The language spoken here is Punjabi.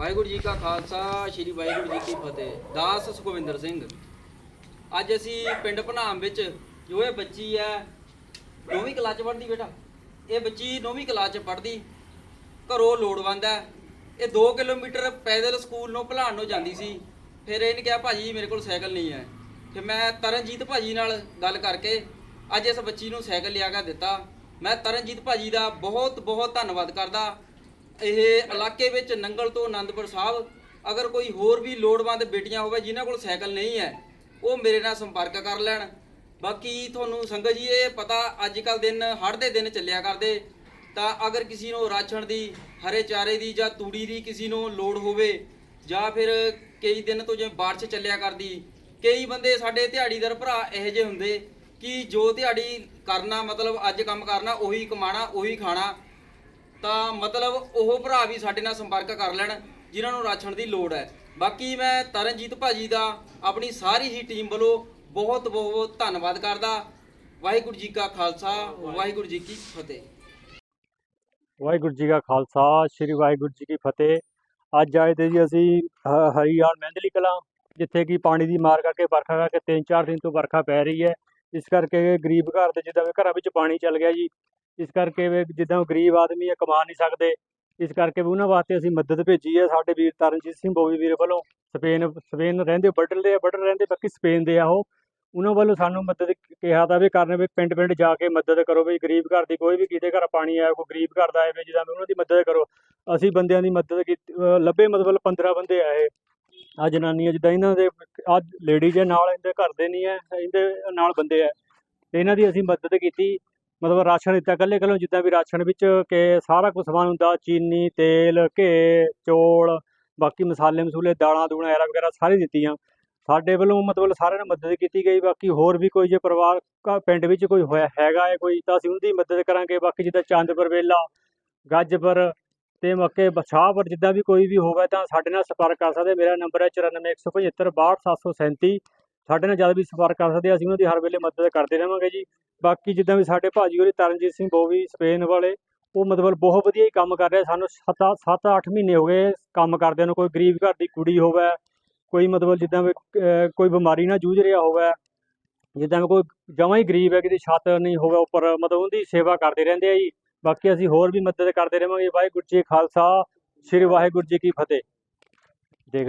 ਵਾਹਿਗੁਰੂ ਜੀ ਕਾ ਖਾਲਸਾ, ਸ੍ਰੀ ਵਾਹਿਗੁਰੂ ਜੀ ਕੀ ਫਤਿਹ। ਦਾਸ ਸੁਖਵਿੰਦਰ ਸਿੰਘ। ਅੱਜ ਅਸੀਂ ਪਿੰਡ ਭਨਾਮ ਵਿੱਚ ਜੋ ਇਹ ਬੱਚੀ ਹੈ, ਨੌਵੀਂ ਕਲਾਸ ਚ ਪੜ੍ਹਦੀ ਬੇਟਾ। ਇਹ ਬੱਚੀ ਨੌਵੀਂ ਕਲਾਸ ਚ ਪੜ੍ਹਦੀ, ਘਰੋਂ ਲੋੜਵੰਦ ਹੈ। ਇਹ 2 ਕਿਲੋਮੀਟਰ ਪੈਦਲ ਸਕੂਲ ਨੂੰ ਭਲਾਣ ਨੂੰ ਜਾਂਦੀ ਸੀ। ਫਿਰ ਇਹਨੇ ਕਿਹਾ, ਭਾਜੀ, ਮੇਰੇ ਕੋਲ ਸਾਈਕਲ ਨਹੀਂ ਹੈ। ਤੇ ਮੈਂ ਤਰਨਜੀਤ ਭਾਜੀ ਨਾਲ ਗੱਲ ਕਰਕੇ ਅੱਜ ਇਸ ਬੱਚੀ ਨੂੰ ਸਾਈਕਲ ਲਿਆ ਕੇ ਦਿੱਤਾ। ਮੈਂ ਤਰਨਜੀਤ ਭਾਜੀ ਦਾ ਬਹੁਤ ਬਹੁਤ ਧੰਨਵਾਦ ਕਰਦਾ। ਇਹ ਇਲਾਕੇ ਵਿੱਚ ਨੰਗਲ ਤੋਂ ਆਨੰਦਪੁਰ ਸਾਹਿਬ, ਅਗਰ ਕੋਈ ਹੋਰ ਵੀ ਲੋੜਵੰਦ ਬੇਟੀਆਂ ਹੋਵੇ ਜਿਨ੍ਹਾਂ ਕੋਲ ਸਾਈਕਲ ਨਹੀਂ ਹੈ, ਉਹ ਮੇਰੇ ਨਾਲ ਸੰਪਰਕ ਕਰ ਲੈਣ। ਬਾਕੀ ਤੁਹਾਨੂੰ ਸੰਗਤ ਜੀ, ਇਹ ਪਤਾ ਅੱਜ ਕੱਲ ਦਿਨ ਹੜ੍ਹ ਦੇ ਦਿਨ ਚੱਲਿਆ ਕਰਦੇ। ਤਾਂ ਅਗਰ ਕਿਸੇ ਨੂੰ ਰਾਸ਼ਨ ਦੀ, ਹਰੇ ਚਾਰੇ ਦੀ ਜਾਂ ਤੂੜੀ ਦੀ ਕਿਸੇ ਨੂੰ ਲੋੜ ਹੋਵੇ, ਜਾਂ ਫਿਰ ਕਈ ਦਿਨ ਤੋਂ ਜਿਵੇਂ ਬਾਰਿਸ਼ ਚੱਲਿਆ ਕਰਦੀ, ਕਈ ਬੰਦੇ ਸਾਡੇ ਦਿਹਾੜੀਦਾਰ ਭਰਾ ਇਹੋ ਜਿਹੇ ਹੁੰਦੇ ਕਿ ਜੋ ਦਿਹਾੜੀ ਕਰਨਾ ਮਤਲਬ ਅੱਜ ਕੰਮ ਕਰਨਾ, ਉਹੀ ਕਮਾਣਾ ਉਹੀ ਖਾਣਾ। ਤਾਂ ਮਤਲਬ ਉਹ ਭਰਾ ਵੀ ਸਾਡੇ ਨਾਲ ਸੰਪਰਕ ਕਰ ਲੈਣ, ਜਿਨ੍ਹਾਂ ਨੂੰ ਰਾਸ਼ਨ ਦੀ ਲੋੜ ਹੈ। ਬਾਕੀ ਮੈਂ ਤਰਨਜੀਤ ਭਾਜੀ ਦਾ ਆਪਣੀ ਸਾਰੀ ਹੀ ਟੀਮ ਵੱਲੋਂ ਬਹੁਤ ਬਹੁਤ ਧੰਨਵਾਦ ਕਰਦਾ। ਵਾਹਿਗੁਰੂ ਜੀ ਕਾ ਖਾਲਸਾ, ਵਾਹਿਗੁਰੂ ਜੀ ਕੀ ਫਤਿਹ। ਵਾਹਿਗੁਰੂ ਜੀ ਕਾ ਖਾਲਸਾ, ਸ੍ਰੀ ਵਾਹਿਗੁਰੂ ਜੀ ਕੀ ਫਤਿਹ। ਅੱਜ ਆਏ ਤੇ ਜੀ ਅਸੀਂ, ਹ- ਮਹਿੰਦਲੀ ਕਲਾਂ, ਜਿੱਥੇ ਕਿ ਪਾਣੀ ਦੀ ਮਾਰ ਕਰਕੇ ਵਰਖਾ ਕਰਕੇ ਤਿੰਨ ਚਾਰ ਦਿਨ ਤੋਂ ਵਰਖਾ ਪੈ ਰਹੀ ਹੈ। ਇਸ ਕਰਕੇ ਗਰੀਬ ਘਰ ਦੇ ਜਿੱਦਾਂ ਘਰਾਂ ਵਿੱਚ ਪਾਣੀ ਚੱਲ ਗਿਆ ਜੀ ਇਸ ਕਰਕੇ ਵੀ ਜਿੱਦਾਂ ਗਰੀਬ ਆਦਮੀ ਆ, ਕਮਾ ਨਹੀਂ ਸਕਦੇ। ਇਸ ਕਰਕੇ ਵੀ ਉਹਨਾਂ ਵਾਸਤੇ ਅਸੀਂ ਮਦਦ ਭੇਜੀ ਹੈ ਸਾਡੇ ਵੀਰ ਤਰਨਜੀਤ ਸਿੰਘ ਬੋਵੀ ਵੀਰ ਵੱਲੋਂ ਸਪੇਨ ਸਪੇਨ ਰਹਿੰਦੇ, ਬਟਲ ਦੇ, ਬਟਲ ਰਹਿੰਦੇ, ਬਾਕੀ ਸਪੇਨ ਦੇ ਆ ਉਹ। ਉਹਨਾਂ ਵੱਲੋਂ ਸਾਨੂੰ ਮਦਦ ਕਿਹਾ ਤਾਂ ਵੀ ਕਰਨੇ ਵੀ ਪਿੰਡ ਪਿੰਡ ਜਾ ਕੇ ਮਦਦ ਕਰੋ ਵੀ ਗਰੀਬ ਘਰ ਦੀ ਕੋਈ ਵੀ ਕਿਤੇ ਘਰ ਪਾਣੀ ਆਇਆ, ਕੋਈ ਗਰੀਬ ਘਰ ਦਾ ਆਏ ਵੀ ਜਿੱਦਾਂ ਵੀ ਉਹਨਾਂ ਦੀ ਮਦਦ ਕਰੋ। ਅਸੀਂ ਬੰਦਿਆਂ ਦੀ ਮਦਦ ਕੀਤੀ ਲੱਭੇ ਮਤਲਬ 15 ਬੰਦੇ ਆਏ। ਆ ਜਨਾਨੀਆਂ ਜਿੱਦਾਂ ਇਹਨਾਂ ਦੇ ਆ ਲੇਡੀਜ਼ ਦੇ ਨਾਲ, ਇਹਦੇ ਘਰ ਦੇ ਨਹੀਂ ਹੈ ਇਹਦੇ ਨਾਲ ਬੰਦੇ ਆ। ਤੇ ਇਹਨਾਂ ਦੀ ਅਸੀਂ ਮਦਦ ਕੀਤੀ। ਮਤਲਬ ਰਾਸ਼ਨ ਦਿੱਤਾ ਕੱਲੇ ਕੱਲੋਂ ਜਿੱਦਾਂ ਵੀ ਰਾਸ਼ਨ ਵਿੱਚ ਕਿ ਸਾਰਾ ਕੁਝ ਸਮਾਨ ਹੁੰਦਾ, ਚੀਨੀ, ਤੇਲ, ਘੇ, ਚੌਲ, ਬਾਕੀ ਮਸਾਲੇ ਮਸੂਲੇ, ਦਾਲਾਂ ਦੂਣਾ ਐਰਾ ਵਗੈਰਾ ਸਾਰੀ ਦਿੱਤੀਆਂ। ਸਾਡੇ ਵੱਲੋਂ ਮਤਲਬ ਸਾਰਿਆਂ ਨੂੰ ਮਦਦ ਕੀਤੀ ਗਈ, ਬਾਕੀ ਹੋਰ ਵੀ ਕੋਈ ਜੇ ਪਰਿਵਾਰ ਪਿੰਡ ਵਿੱਚ ਕੋਈ ਹੋਇਆ, ਹੈਗਾ ਹੈ ਕੋਈ, ਤਾਂ ਅਸੀਂ ਉਹਦੀ ਮਦਦ ਕਰਾਂਗੇ। ਬਾਕੀ ਜਿੱਦਾਂ ਚੰਦਪੁਰ ਵੇਲਾ, ਗੱਜਪੁਰ ਤੇ ਮੱਕੇ ਬਛਾਹਪੁਰ ਜਿੱਦਾਂ ਵੀ ਕੋਈ ਵੀ ਹੋਵੇ ਤਾਂ ਸਾਡੇ ਨਾਲ ਸੰਪਰਕ ਕਰ ਸਕਦੇ। ਮੇਰਾ ਨੰਬਰ ਹੈ 9417562737 ਸਾਡੇ ਨਾਲ ਜਦ ਵੀ ਸੰਪਰਕ ਕਰ ਸਕਦੇ ਅਸੀਂ ਉਹਨਾਂ ਦੀ ਹਰ ਵੇਲੇ ਮਦਦ ਕਰਦੇ ਰਹਾਂਗੇ ਜੀ। ਬਾਕੀ ਜਿੱਦਾਂ ਵੀ ਸਾਡੇ ਭਾਜੀ ਹੋਰੀ ਤਰਨਜੀਤ ਸਿੰਘ ਬੋਵੀ, ਸਪੇਨ ਵਾਲੇ, ਉਹ ਮਤਲਬ ਬਹੁਤ ਵਧੀਆ ਹੀ ਕੰਮ ਕਰ ਰਿਹਾ ਸਾਨੂੰ 7-8 ਮਹੀਨੇ ਹੋ ਗਏ ਕੰਮ ਕਰਦਿਆਂ ਨੂੰ, ਕੋਈ ਗਰੀਬ ਘਰ ਦੀ ਕੁੜੀ ਹੋਵੇ, ਕੋਈ ਮਤਲਬ ਜਿੱਦਾਂ ਵੀ ਕੋਈ ਬਿਮਾਰੀ ਨਾਲ ਜੂਝ ਰਿਹਾ ਹੋਵੇ, ਜਿੱਦਾਂ ਵੀ ਕੋਈ ਜਮਾਂ ਹੀ ਗਰੀਬ ਹੈ, ਕਿਤੇ ਛੱਤ ਨਹੀਂ ਹੋਵੇ ਉੱਪਰ, ਮਤਲਬ ਉਹਦੀ ਸੇਵਾ ਕਰਦੇ ਰਹਿੰਦੇ ਆ ਜੀ। ਬਾਕੀ ਅਸੀਂ ਹੋਰ ਵੀ ਮਦਦ ਕਰਦੇ ਰਹਾਂਗੇ। ਵਾਹਿਗੁਰੂ ਜੀ ਖਾਲਸਾ, ਸ੍ਰੀ ਵਾਹਿਗੁਰੂ ਜੀ ਕੀ ਫਤਿਹ। ਦੇਖ ਲੈ